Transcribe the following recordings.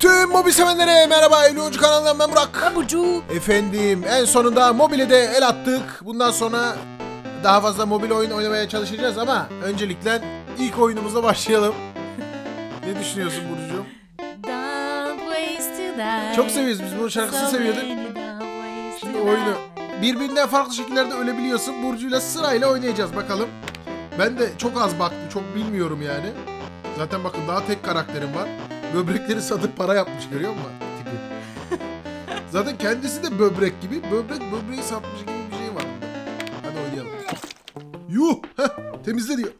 Tüm mobil sevenlere merhaba Eylül Oyuncu kanalından ben Burak. Ben Burcu. Efendim en sonunda mobile de el attık. Bundan sonra daha fazla mobil oyun oynamaya çalışacağız ama öncelikle ilk oyunumuza başlayalım. ne düşünüyorsun die. Çok seviyoruz biz bu şarkısını seviyorduk. Şimdi oyunu birbirinden farklı şekillerde ölebiliyorsun. Burcu'yla sırayla oynayacağız bakalım. Ben de çok az baktım, çok bilmiyorum yani. Zaten bakın daha tek karakterim var. Böbrekleri satıp para yapmış görüyor musun tipi? Zaten kendisi de böbrek gibi. Böbrek böbreği satmış gibi bir şey var. Hadi oynayalım. Yuh! Heh, temizle diyor.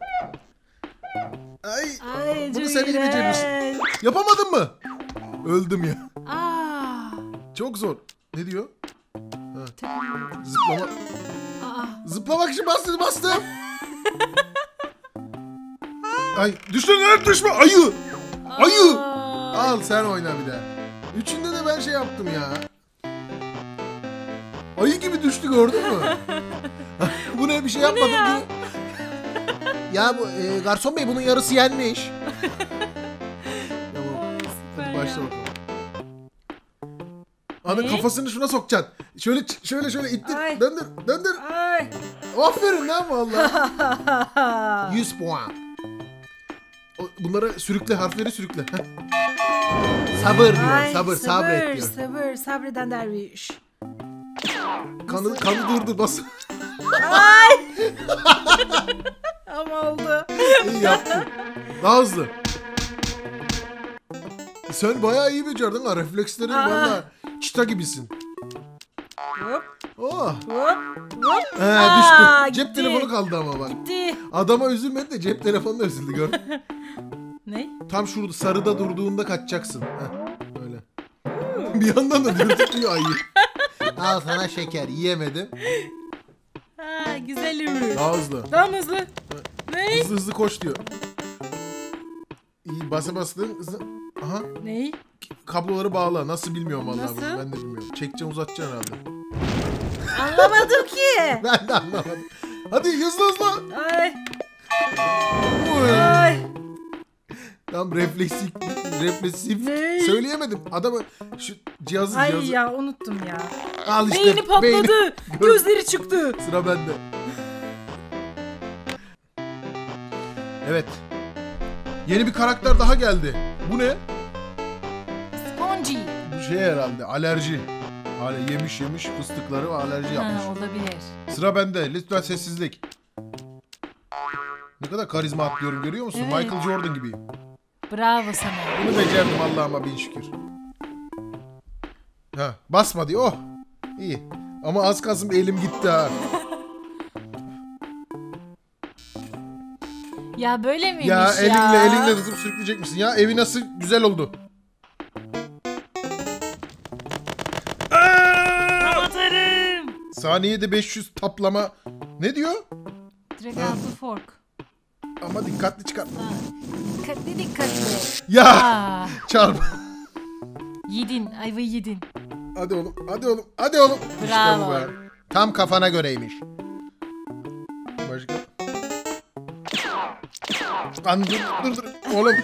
Ay, Ay, Bunu sen iyi becermişsin. yapamadın mı? Öldüm ya. Aa. Çok zor. Ne diyor? Zıplama. Aa. Zıplamak için bastım bastım. Ay düştün lan düşme ayı. Ayı! Al sen oyna bir daha. Üçünde de ben şey yaptım ya. Ayı gibi düştü gördün mü? bu ne bir şey yapmadım ya? ya? ya bu e, garson bey bunun yarısı yenmiş. tamam. Hadi başla bakalım. Ana Ne? kafasını şuna sokacaksın. Şöyle şöyle şöyle ittir. Ay. Döndür döndür. Ay. Aferin lan valla. 100 puan. Bunlara sürükle, harfleri sürükle. Sabır diyor, Ay, sabır, sabret diyor. Sabır, sabreden derviş. Kanı, kanı durdur, bas. Ay. Ama oldu. İyi yaptın. Daha hızlı. Sen bayağı iyi becerdin ha, reflekslerin Aa. valla çita gibisin. Hop Oh. hop hop. He Aa, düştü. Cep gitti. telefonu kaldı ama bak. Gitti. Adama üzülmedi de cep telefonu da üzüldü gördün. Ne? Tam şurada sarıda durduğunda kaçacaksın. Heh, böyle. bir yandan da dürtüklüyor ayı. Al sana şeker yiyemedim. Ha, güzelim. Daha hızlı. Daha mı hızlı? Ne? Hızlı hızlı koş diyor. İyi basa bastın. Hızlı. Aha Ne? kabloları bağla. Nasıl bilmiyorum vallahi Nasıl? bunu. Ben de bilmiyorum. Çekeceksin uzatacaksın herhalde. Anlamadım ki. Ben de anlamadım. Hadi hızlı hızlı. Ay. Ay. Tam refleksif, refleksif Ne? söyleyemedim. Adamı şu cihazı Ay cihazı. ya unuttum ya. Al işte. Beyni patladı. Gözleri çıktı. Sıra bende. Evet. Yeni bir karakter daha geldi. Bu ne? Spongy. Bu şey herhalde alerji. Hala yemiş yemiş fıstıkları ve alerji yapmış. Ha, olabilir. Sıra bende. Lütfen sessizlik. Ne kadar karizma atlıyorum görüyor musun? Evet. Michael Jordan gibiyim. Bravo sana. Bunu becerdim Allah'ıma bin şükür. Ha, basma diyor. Oh. İyi. Ama az kalsın elim gitti ha. Ya böyle miymiş Ya ya? elinle elinle tutup sürükleyecek misin? Ya evi nasıl güzel oldu. Atarım. Saniyede 500 taplama. Ne diyor? Altı fork. Ama dikkatli çıkar. Ha, Dikkatli dikkatli. Ya Aa, çarp. yedin. Ayvayı yedin. Hadi oğlum. Hadi oğlum. Hadi oğlum. İşte bu Bravo. be. Tam kafana göreymiş. Başka. Lan dur dur dur. Oğlum.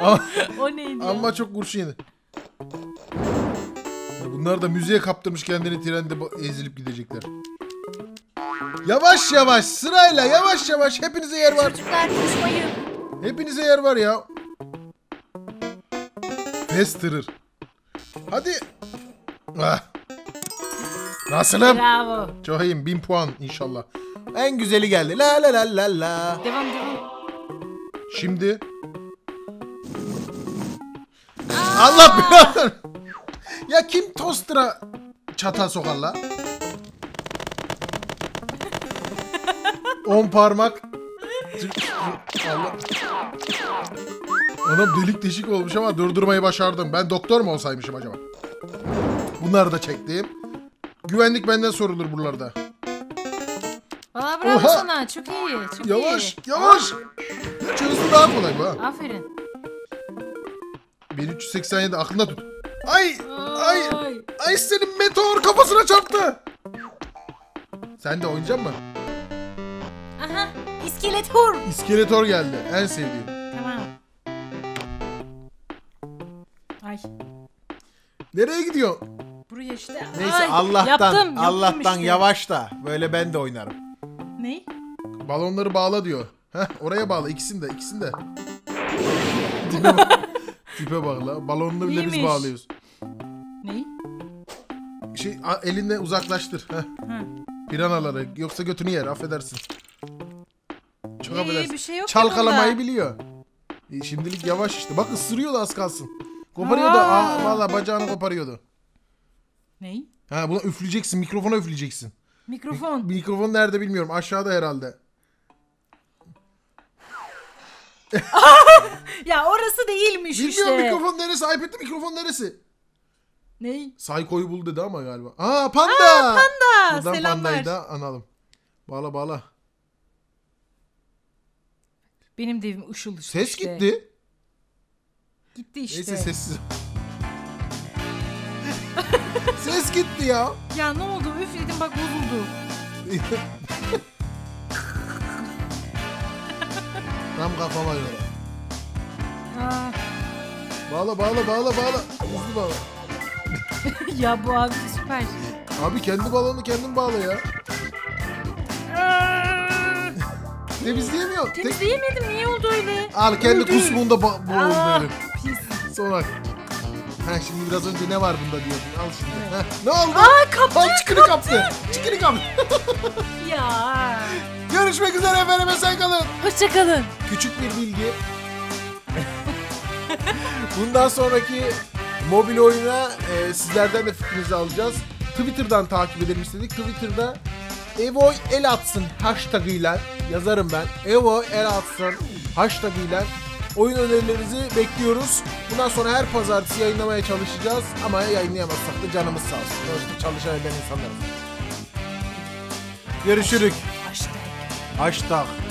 Ama, O neydi ama çok kurşun yedi. Bunlar da müziğe kaptırmış kendini trende ba- ezilip gidecekler. Yavaş yavaş sırayla yavaş yavaş hepinize yer var. Çocuklar koşmayın. Hepinize yer var ya. Festirir. Hadi. Ah. Nasılım? Bravo. Çok iyiyim. Bin puan inşallah. En güzeli geldi. La la la la la. Devam devam. Şimdi. Allah belanı. Ya kim toster'a çatal sokar la? On parmak. Allah. Anam delik deşik olmuş ama durdurmayı başardım. Ben doktor mu olsaymışım acaba? Bunları da çektim. Güvenlik benden sorulur buralarda. Aa bravo Oha. sana. Çok iyi. Çok Yavaş, iyi. yavaş. Çözümü daha kolay bu ha. Aferin. 1387 aklında tut. Ay, ay, Ay. ay senin meteor kafasına çarptı. Sen de oynayacak mısın? İskeletor. İskeletor geldi. En sevdiğim. Tamam. Ay. Nereye gidiyor? Buraya işte. Neyse Ay, Allah'tan yaptım, yaptım Allah'tan işte. yavaş da böyle ben de oynarım. Ne? Balonları bağla diyor. Heh oraya bağla ikisini de ikisini de. Tipe bak. Tipe bak la. Balonunu bile biz bağlıyoruz. Ne? Şey elinle uzaklaştır. Heh. Ha. Piranaları yoksa götünü yer affedersin. Çok affedersin. bir şey yok ki Çalkalamayı bunda. biliyor. E, şimdilik yavaş işte. Bak ısırıyor da az kalsın. Koparıyor da Aa. aa, valla bacağını koparıyordu. Ne? Ha buna üfleyeceksin. Mikrofona üfleyeceksin. Mikrofon. Mikrofon nerede bilmiyorum. Aşağıda herhalde. Ya orası değilmiş Bilmiyorum işte. mikrofon neresi? iPad'de mikrofon neresi? Ne? Psycho'yu bul dedi ama galiba. Aa panda. Panda. Buradan Selamlar. pandayı da analım. Bağla bağla. Benim de evim ışıl ışıl Ses işte. gitti. Gitti işte. Neyse sessiz. Ses gitti ya. Ya ne oldu? Üfledim bak bozuldu. Tam kafama göre. Bağla bağla bağla bağla. Hızlı bağla. ya bu abi süper. Abi kendi balonu kendin bağla ya. Temizleyemiyor. Temizleyemedim. Niye oldu öyle? Al kendi Öldü. kusmuğunda ba- boğuldu Aa, herif. pis. Sonra. Ha şimdi biraz önce ne var bunda diyordun. Al şimdi. Heh, ne oldu? Aa kaptı. Al çıkını kaptı. Çıkını kaptı. Ya. Görüşmek üzere efendim sen kalın. Hoşçakalın. Küçük bir bilgi. Bundan sonraki mobil oyuna e, sizlerden de fikrinizi alacağız. Twitter'dan takip edelim istedik. Twitter'da Evoy el atsın hashtagıyla yazarım ben. Evoy el atsın hashtagıyla oyun önerilerinizi bekliyoruz. Bundan sonra her pazartesi yayınlamaya çalışacağız. Ama yayınlayamazsak da canımız sağ olsun. Sonuçta çalışan eden insanlarız. Görüşürük. Hashtag. Hashtag.